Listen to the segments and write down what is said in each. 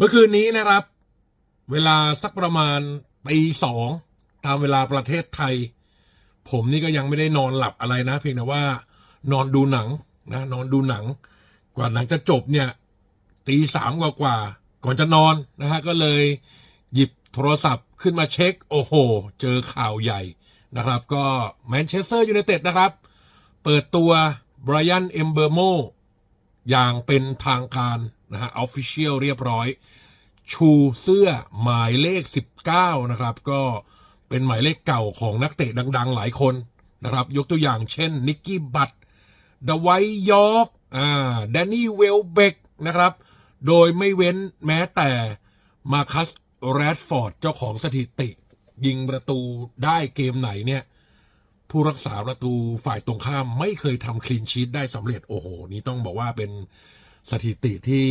เมื่อคืนนี้นะครับ เวลาสักประมาณตีสองตามเวลาประเทศไทย ผมนี่ก็ยังไม่ได้นอนหลับอะไรนะ เพียงแต่ว่า นอนดูหนังนะนอนดูหนัง กว่าหนังจะจบเนี่ยตีสามกว่ากว่าก่อนจะนอนนะฮะก็เลยหยิบโทรศัพท์ขึ้นมาเช็ค โอ้โห เจอข่าวใหญ่นะครับ ก็แมนเชสเตอร์ยูไนเต็ดนะครับ เปิดตัวไบรอันเอมเบอร์โมอย่างเป็นทางการ นะฮะออฟฟิเชียลเรียบร้อย ชูเสื้อหมายเลข 19 นะครับ ก็เป็นหมายเลขเก่าของนักเตะดัง ๆ หลายคนนะครับ ยกตัวอย่างเช่น นิกกี้บัตดไวยอร์กอ่าแดนนี่เวลเบกนะครับ โดยไม่เว้นแม้แต่มาคัสแรดฟอร์ดเจ้าของสถิติ ยิงประตูได้เกมไหนเนี่ยผู้รักษาประตูฝ่ายตรงข้ามไม่เคยทำคลีนชีตได้สำเร็จโอ้โห นี่ต้องบอกว่าเป็น สถิติที่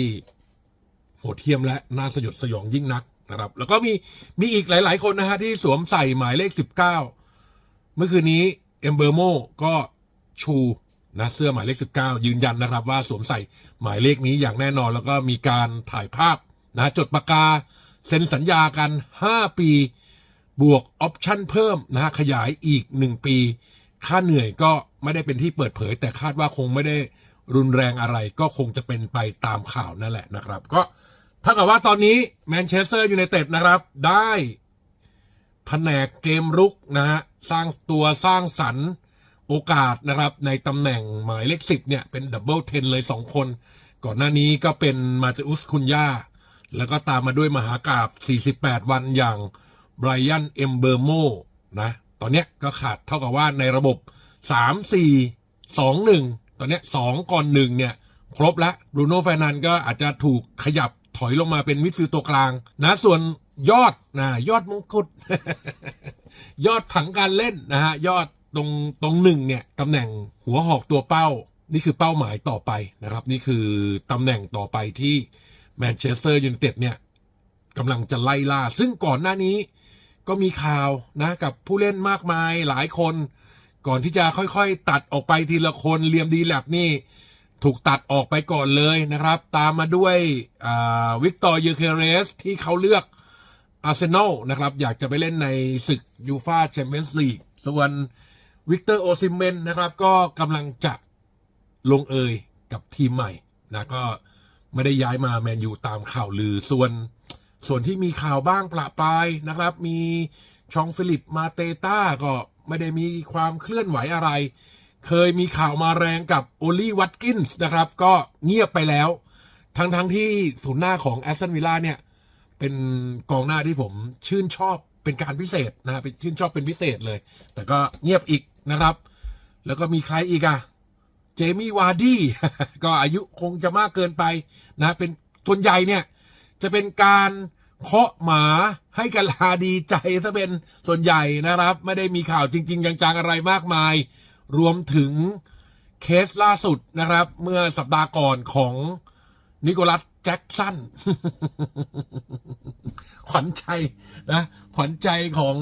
โหดเหี้ยมและน่าสยดสยองยิ่งนักนะครับ แล้วก็มีมีอีกหลาย ๆ คนนะฮะที่สวมใส่หมายเลข 19 เมื่อคืนนี้เอมเบอร์โมก็ชูนะเสื้อหมายเลข 19 ยืนยันนะครับ ว่าสวมใส่หมายเลขนี้อย่างแน่นอน แล้วก็มีการถ่ายภาพนะจดปากกาเซ็นสัญญากัน 5 ปีบวกออปชั่นเพิ่มนะฮะขยายอีก 1 ปี ค่าเหนื่อยก็ไม่ได้เป็นที่เปิดเผย แต่คาดว่าคงไม่ได้ รุนแรงอะไรก็คงจะเป็นไปตามข่าวนั่นแหละนะครับ ก็เท่ากับว่าตอนนี้แมนเชสเตอร์ยูไนเต็ดนะครับ ได้แผนกเกมรุกนะฮะสร้างตัวสร้างสรรค์โอกาสนะครับ ในตำแหน่งหมายเลขสิบเนี่ย เป็นดับเบิลเทนเลยสองคน ก่อนหน้านี้ก็เป็นมาเตอุสคุนยาแล้วก็ตามมาด้วยมหากาบ 48 วันอย่างไบรอันเอมเบอร์โมนะ ตอนเนี้ยก็ขาดเท่ากับว่าในระบบ 3 4 2 1 ตอนนี้ย2ก่อน1เนี่ย ครบแล้วบรูโน่ฟรนันก็อาจจะถูกขยับถอยลงมาเป็นมิดฟิลด์ตัวกลาง นะส่วนยอดนะยอดมงกุฎยอดผังการเล่นนะฮะยอดตรงตรงหนึ่งเนี่ยตำแหน่งหัวหอกตัวเป้า นี่คือเป้าหมายต่อไปนะครับ นี่คือตำแหน่งต่อไปที่แมนเชสเตอร์ยูไนเต็ดเนี่ยกำลังจะไล่ล่า ซึ่งก่อนหน้านี้ก็มีข่าวนะกับผู้เล่นมากมายหลายคน ก่อนที่จะค่อยๆ ตัดออกไปทีละคนเลียมดีแลบนี่ ถูกตัดออกไปก่อนเลยนะครับ ตามมาด้วยวิกตอร์เยเคเรสที่เขาเลือกอาร์เซนอลนะครับ อยากจะไปเล่นในศึกยูฟาแชมเปี้ยนส์ลีกส่วนวิกเตอร์โอซิเมนนะครับ ก็กำลังจะลงเอยกับทีมใหม่นะก็ไม่ได้ย้ายมาแมนยูตามข่าวลือส่วนส่วนที่มีข่าวบ้างประปรายนะครับ มีชองฟิลิปมาเตต้าก็ ไม่ได้มีความเคลื่อนไหวอะไร เคยมีข่าวมาแรงกับโอลี่วัตกินส์นะครับ ก็เงียบไปแล้ว ทั้งทั้งที่ศูนย์หน้าของแอสตันวิลล่าเนี่ย เป็นกองหน้าที่ผมชื่นชอบเป็นการพิเศษนะฮะเป็นชื่นชอบเป็นพิเศษเลย แต่ก็เงียบอีกนะครับ แล้วก็มีใครอีกอะเจมี่วาร์ดี้ก็อายุคงจะมากเกินไปนะ เป็นส่วนใหญ่เนี่ย จะเป็นการเคาะหมา ให้กันลาดีใจซะเป็นส่วนใหญ่นะครับ ไม่ได้มีข่าวจริง ๆ จังๆอะไรมากมาย รวมถึงเคสล่าสุดนะครับ เมื่อสัปดาห์ก่อนของนิโคลัสแจ็คสันขวัญใจนะขวัญใจของ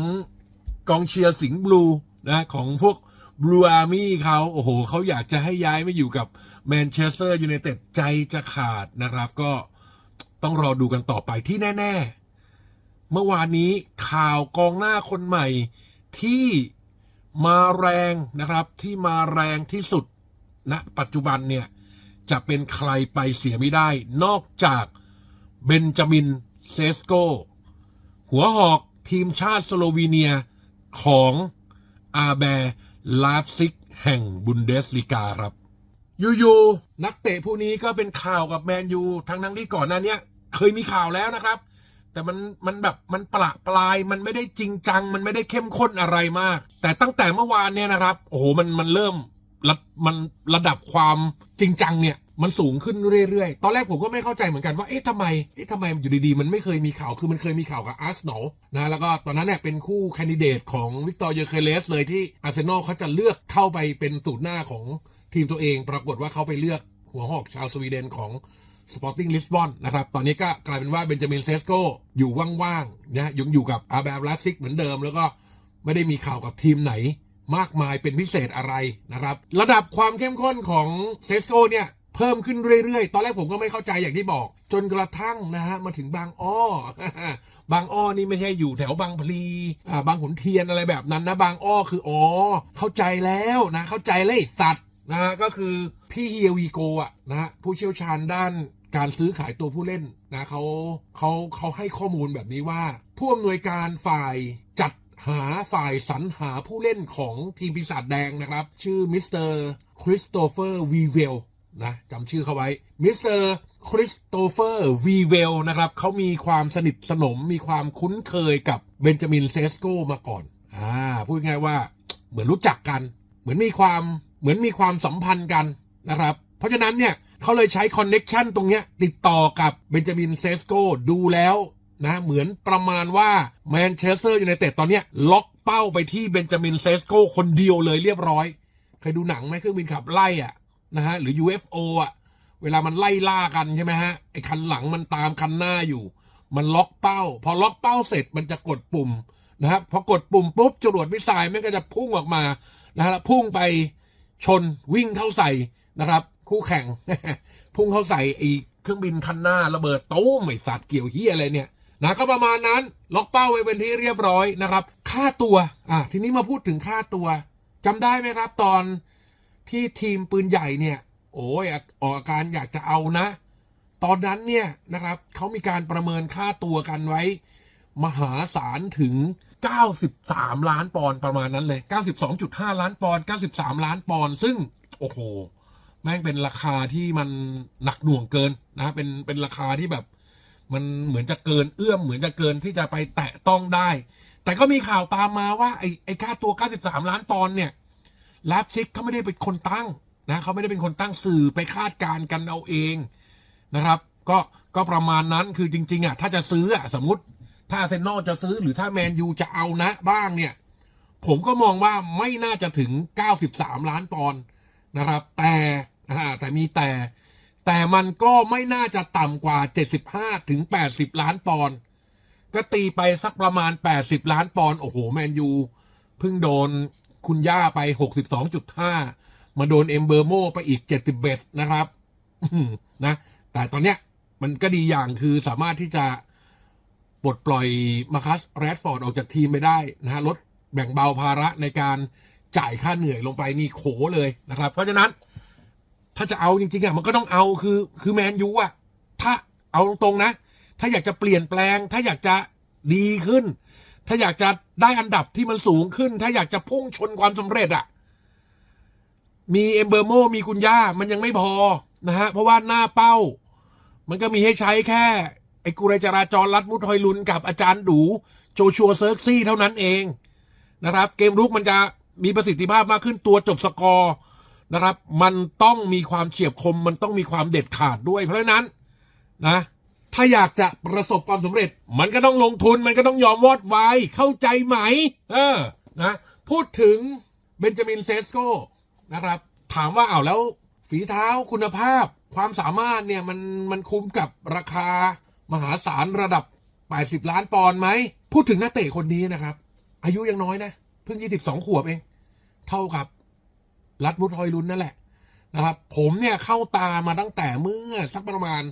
กองเชียร์สิงห์บลูนะของพวกบลูอาร์มี่เขาโอ้โหเขาอยากจะให้ย้ายมาอยู่กับแมนเชสเตอร์ยูไนเต็ดใจจะขาดนะครับ ก็ต้องรอดูกันต่อไปที่แน่ ๆ เมื่อวานนี้ข่าวกองหน้าคนใหม่ ที่มาแรงนะครับ ที่มาแรงที่สุดณนะปัจจุบันเนี่ย จะเป็นใครไปเสียไม่ได้ นอกจากเบนจามินเซสโก หัวหอกทีมชาติสโลวีเนียของอาแบร์ลาซิกแห่งบุนเดสลิกาครับยู่ๆนักเตะผู้นี้ก็เป็นข่าวกับแมนยูทั้งทั้งที่ก่อนหน้าเนี้ยเคยมีข่าวแล้วนะครับ แต่มันมันแบบมันประปลายมันไม่ได้จริงจัง มันไม่ได้เข้มข้นอะไรมาก แต่ตั้งแต่เมื่อวานเนี่ยนะครับ โอ้โหมันมันเริ่มระมันระดับความจริงจังเนี่ย มันสูงขึ้นเรื่อยๆ ตอนแรกผมก็ไม่เข้าใจเหมือนกันว่า เอ๊ะทำไม เอ๊ะทำไมอยู่ดีๆ มันไม่เคยมีข่าว คือมันเคยมีข่าวกับอาร์เซนอลนะ แล้วก็ตอนนั้นเนี่ยเป็นคู่แคนดิเดตของวิกตอร์เยเคเลสเลยที่อาร์เซนอลเขาจะเลือกเข้าไปเป็นสูตรหน้าของทีมตัวเอง ปรากฏว่าเขาไปเลือกหัวหอกชาวสวีเดนของ Sporting Lisbon นนะครับ ตอนนี้ก็กลายเป็นว่าเบนจามินเซสโกอยู่ว่างๆนะยังอยู่กับอาแบร์ลาซิกเหมือนเดิม แล้วก็ไม่ได้มีข่าวกับทีมไหนมากมายเป็นพิเศษอะไรนะครับ ระดับความเข้มข้นของเซสโกเนี่ยเพิ่มขึ้นเรื่อยๆ ตอนแรกผมก็ไม่เข้าใจอย่างที่บอก จนกระทั่งนะฮะมาถึงบางอ้อบางอ้อนี่ไม่ใช่อยู่แถวบางพลีอ่าบางขุนเทียนอะไรแบบนั้นนะบางอ้อคืออ๋อเข้าใจแล้วนะเข้าใจเลยสัตว์นะก็คือพี่เฮียวีโกะนะฮะผู้เชี่ยวชาญด้าน การซื้อขายตัวผู้เล่นนะเขาเขาเขาให้ข้อมูลแบบนี้ว่า ผู้อำนวยการฝ่ายจัดหาฝ่ายสรรหาผู้เล่นของทีมปีศาจแดงนะครับ ชื่อมิสเตอร์คริสโตเฟอร์วีเวลนะจำชื่อเขาไว้มิสเตอร์คริสโตเฟอร์วีเวลนะครับเขามีความสนิทสนมมีความคุ้นเคยกับเบนจามินเซสโกมาก่อนอ่าพูดง่ายว่าเหมือนรู้จักกัน เหมือนมีความเหมือนมีความสัมพันธ์กันนะครับ เพราะฉะนั้นเนี่ย เขาเลยใช้คอนเน็กชันตรงเนี้ยติดต่อกับเบนจามินเซสโกดูแล้วนะเหมือนประมาณว่าแมนเชสเตอร์อยูไนเตดตอนเนี้ยล็อกเป้าไปที่เบนจามินเซสโกคนเดียวเลยเรียบร้อย เคยดูหนังไหมเครื่องบินขับไล่อะนะฮะหรือ UFO อะเวลามันไล่ล่ากันใช่ไหมฮะไอ้คันหลังมันตามคันหน้าอยู่ มันล็อกเป้า พอล็อกเป้าเสร็จมันจะกดปุ่มนะครับพอกดปุ่มปุ๊บจรวดมิสไซล์มันก็จะพุ่งออกมานะฮะพุ่งไปชนวิ่งเข้าใส่นะครับ คู่แข่ง พุ่งเข้าใส่ไอ้เครื่องบินคันหน้าระเบิดตู้มไอ้สัตว์เกี่ยวเฮียอะไรเนี่ยนะก็ประมาณนั้นล็อกเป้าไว้เป็นที่เรียบร้อยนะครับ ค่าตัวอะทีนี้มาพูดถึงค่าตัวจำได้ไหมครับตอนที่ทีมปืนใหญ่เนี่ย โอ้ยออกอาการอยากจะเอานะ ตอนนั้นเนี่ยนะครับเขามีการประเมินค่าตัวกันไว้ มหาศาลถึง 93 ล้านปอนด์ประมาณนั้นเลย 92.5 ล้านปอนด์93 ล้านปอนด์ซึ่ง โอ้โห แม่งเป็นราคาที่มันหนักหน่วงเกินนะเป็นเป็นราคาที่แบบ มันเหมือนจะเกินเอื้อมเหมือนจะเกินที่จะไปแตะต้องได้ แต่ก็มีข่าวตามมาว่าไอ้ไอ้ค่าตัว 93 ล้านปอนด์เนี่ยแลปซิกเขาไม่ได้เป็นคนตั้งนะเขาไม่ได้เป็นคนตั้งสื่อไปคาดการณ์กันเอาเองนะครับ ก็ก็ประมาณนั้นคือจริง ๆอะถ้าจะซื้ออะสมมติถ้าเซนอลจะซื้อหรือถ้าแมนยูจะเอานะบ้างเนี่ย ผมก็มองว่าไม่น่าจะถึง 93 ล้านปอนด์ นะครับ แต่แต่มีแต่ แต่มันก็ไม่น่าจะต่ำกว่า 75ถึง80 ล้านปอนด์ก็ตีไปสักประมาณ 80 ล้านปอนด์โอ้โห แมนยูเพิ่งโดนคุณย่าไป 62.5 มาโดนเอมเบอร์โมไปอีก 71 นะครับนะ แต่ตอนเนี้ยมันก็ดีอย่างคือสามารถที่จะปลดปล่อยมาคัสแรดฟอร์ดออกจากทีมไปได้นะฮะลดแบ่งเบาภาระในการ จ่ายค่าเหนื่อยลงไปนี่โขเลยนะครับ เพราะฉะนั้น ถ้าจะเอาจริงๆอะมันก็ต้องเอาคือคือแมนยูอะถ้าเอาตรงๆนะ ถ้าอยากจะเปลี่ยนแปลง ถ้าอยากจะดีขึ้น ถ้าอยากจะได้อันดับที่มันสูงขึ้น ถ้าอยากจะพุ่งชนความสำเร็จอะมีเอมเบอร์โมมีคุณย่ามันยังไม่พอนะฮะเพราะว่าหน้าเป้า มันก็มีให้ใช้แค่ ไอ้กุเรจราจรรัดมุดหอยลุนกับอาจารย์ดู โจชัวเซิร์กซี่เท่านั้นเองนะครับ เกมรุกมันจะ มีประสิทธิภาพมากขึ้นตัวจบสกอร์นะครับ มันต้องมีความเฉียบคม มันต้องมีความเด็ดขาดด้วย เพราะฉะนั้นนะ ถ้าอยากจะประสบความสำเร็จ มันก็ต้องลงทุน มันก็ต้องยอมวอดไวายเข้าใจไหม เออ นะ พูดถึงเบนจามินเซสโกนะครับ ถามว่าเอาวแล้วฝีเท้าคุณภาพ ความสามารถเนี่ยมันมันคุ้มกับราคามหาศาลระดับ 80 ล้านปอนด์ไหม พูดถึงนักเตะคนนี้นะครับ อายุยังน้อยนะ เพิ่ง 22 ขวบเอง เท่ากับรัดมุดฮอยลุนนั่นแหละนะครับ ผมเนี่ยเข้าตามาตั้งแต่เมื่อสักประมาณ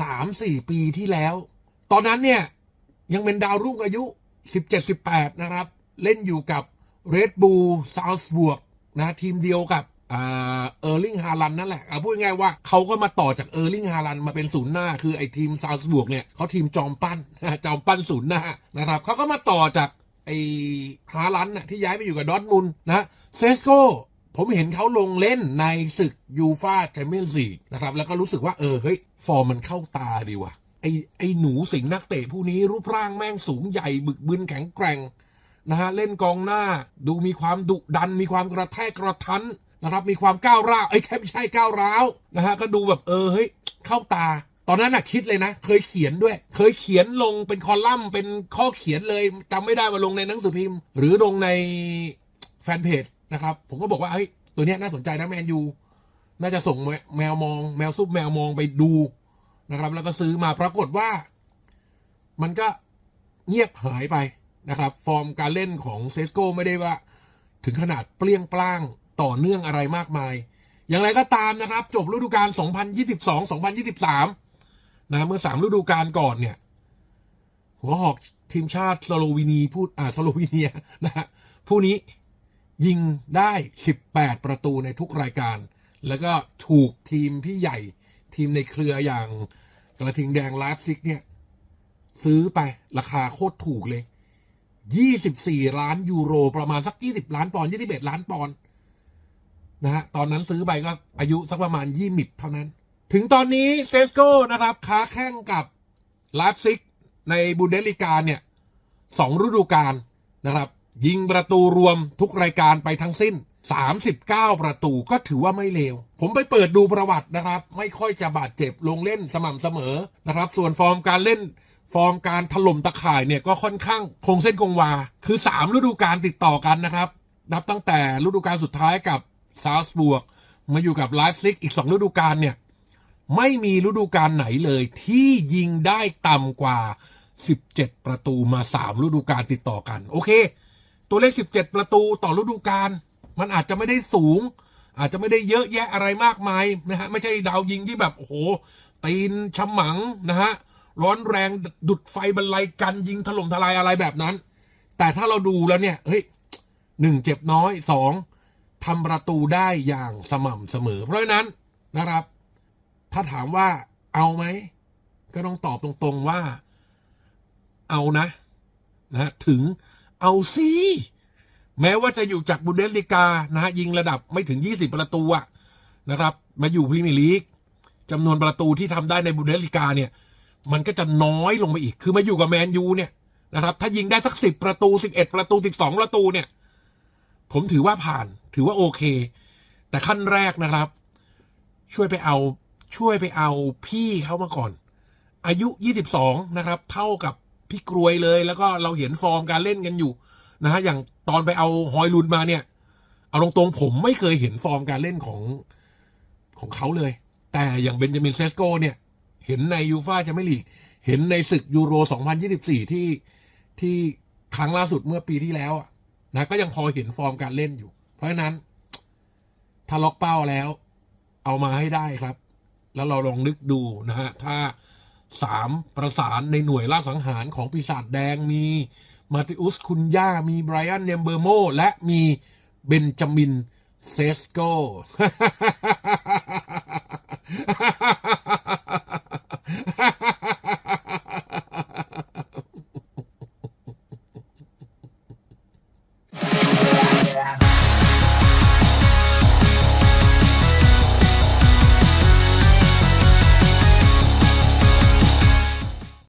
สามสี่ปีที่แล้ว ตอนนั้นเนี่ยยังเป็นดาวรุ่งอายุ17-18นะครับ เล่นอยู่กับ Red Bull Salzburg นะทีมเดียวกับเออร์ลิงฮาลันนั่นแหละพูดง่ายๆว่าเขาก็มาต่อจากเออร์ลิงฮาลันมาเป็นศูนย์หน้า คือไอ้ทีมซาวส์บวกเนี่ยเขาทีมจอมปั้นจอมปั้นศูนย์หน้านะครับเขาก็มาต่อจากไอ้ฮาลันน่ะที่ย้ายไปอยู่กับดอทมุนนะ เซสโกผมเห็นเขาลงเล่นในศึกยูฟาแชมเปี้ยนส์ลีกนะครับ แล้วก็รู้สึกว่าเออเฮ้ย ฟอร์มมันเข้าตาดีว่ะ ไอไอหนูสิงห์นักเตะผู้นี้รูปร่างแม่งสูงใหญ่บึกบึนแข็งแกร่งนะฮะเล่นกองหน้าดูมีความดุดัน มีความกระแทกกระทันนะครับมีความก้าวร้าวไอ้แค่ไม่ใช่ก้าวร้าวนะฮะก็ดูแบบเออเฮ้ยเข้าตา ตอนนั้นน่ะคิดเลยนะ เคยเขียนด้วย เคยเขียนลงเป็นคอลัมน์เป็นข้อเขียนเลยจำไม่ได้ว่าลงในหนังสือพิมพ์ หรือลงในแฟนเพจ นะครับ ผมก็บอกว่าเฮ้ยตัวเนี้ยน่าสนใจนะแมนยูน่าจะส่งแมวมอง แมวซุปแมวมองไปดูนะครับ แล้วก็ซื้อมาปรากฏว่า มันก็เงียบหายไปนะครับ ฟอร์มการเล่นของเซสโกไม่ได้ว่า ถึงขนาดเปรี้ยงปร้างต่อเนื่องอะไรมากมาย อย่างไรก็ตามนะครับ จบฤดูกาล 2022-2023 นะเมื่อสามฤดูกาลก่อนเนี่ย หัวหอกทีมชาติสโลวีนีพูดอ่าสโลวีเนียนะฮะผู้นี้ ยิงได้ 18 ประตูในทุกรายการ แล้วก็ถูกทีมพี่ใหญ่ ทีมในเครืออย่างกระทิงแดงลาดซิกเนี่ย ซื้อไปราคาโคตรถูกเลย 24 ล้านยูโร ประมาณสัก 20 ล้านปอนด์21 ล้านปอนด์นะฮะ ตอนนั้นซื้อไปก็อายุสักประมาณยี่มิดเท่านั้น ถึงตอนนี้เซสโก้นะครับค้าแข่งกับลาฟซิกในบูเดลิกาเนี่ยสองฤดูกาลนะครับ ยิงประตูรวมทุกรายการไปทั้งสิ้น 39 ประตูก็ถือว่าไม่เลว ผมไปเปิดดูประวัตินะครับ ไม่ค่อยจะบาดเจ็บลงเล่นสม่ำเสมอนะครับ ส่วนฟอร์มการเล่นฟอร์มการถล่มตะข่ายเนี่ยก็ค่อนข้างคงเส้นคงวา คือ 3 ฤดูกาลติดต่อกันนะครับ นับตั้งแต่ฤดูกาลสุดท้ายกับซา l สบวกมาอยู่กับไลฟ์ซิกอีก 2 ฤดูกาลเนี่ย ไม่มีฤดูกาลไหนเลยที่ยิงได้ต่ำกว่า 17 ประตูมา 3 ฤดูกาลติดต่อกัน โอเค ตัวเลข 17 ประตูต่อฤดูกาลมันอาจจะไม่ได้สูง อาจจะไม่ได้เยอะแยะอะไรมากมายนะฮะไม่ใช่ดาวยิงที่แบบโอ้โหตีนฉมังนะฮะร้อนแรงดุดไฟบรรลัยกันยิงถล่มทลายอะไรแบบนั้น แต่ถ้าเราดูแล้วเนี่ยเฮ้ยหนึ่งเจ็บน้อยสองทำประตูได้อย่างสม่ำเสมอ เพราะฉะนั้นนะครับ ถ้าถามว่าเอาไหม ก็ต้องตอบตรงๆว่า เอานะนะถึง เอาสิแม้ว่าจะอยู่จากบุนเดสลิกานะฮะยิงระดับไม่ถึง 20 ประตูอะนะครับ มาอยู่พรีเมียร์ลีกจำนวนประตูที่ทำได้ในบุนเดสลิกาเนี่ย มันก็จะน้อยลงไปอีก คือมาอยู่กับแมนยูเนี่ยนะครับ ถ้ายิงได้สักสิบประตูสิบเอ็ดประตูสิบสองประตูเนี่ย ผมถือว่าผ่าน ถือว่าโอเค แต่ขั้นแรกนะครับ ช่วยไปเอาช่วยไปเอาพี่เขามาก่อน อายุยี่สิบสองนะครับ เท่ากับ พี่กรวยเลย แล้วก็เราเห็นฟอร์มการเล่นกันอยู่นะฮะอย่างตอนไปเอาฮอยลุนมาเนี่ย เอาตรงๆผมไม่เคยเห็นฟอร์มการเล่นของของเขาเลย แต่อย่างเบนจามินเซสโกเนี่ย เห็นในยูฟาแชมเปี้ยนลีกเห็นในศึกยูโร 2024 ที่ที่ครั้งล่าสุดเมื่อปีที่แล้วอะนะก็ยังพอเห็นฟอร์มการเล่นอยู่ เพราะฉะนั้น ถ้าล็อกเป้าแล้ว เอามาให้ได้ครับ แล้วเราลองนึกดูนะฮะ ถ้า สามประสานในหน่วยล่าสังหารของปีศาจแดงมีมาติอุสคุนย่ามีไบรอันเนมเบอร์โม และมีเบนจามินเซสโก Yeah.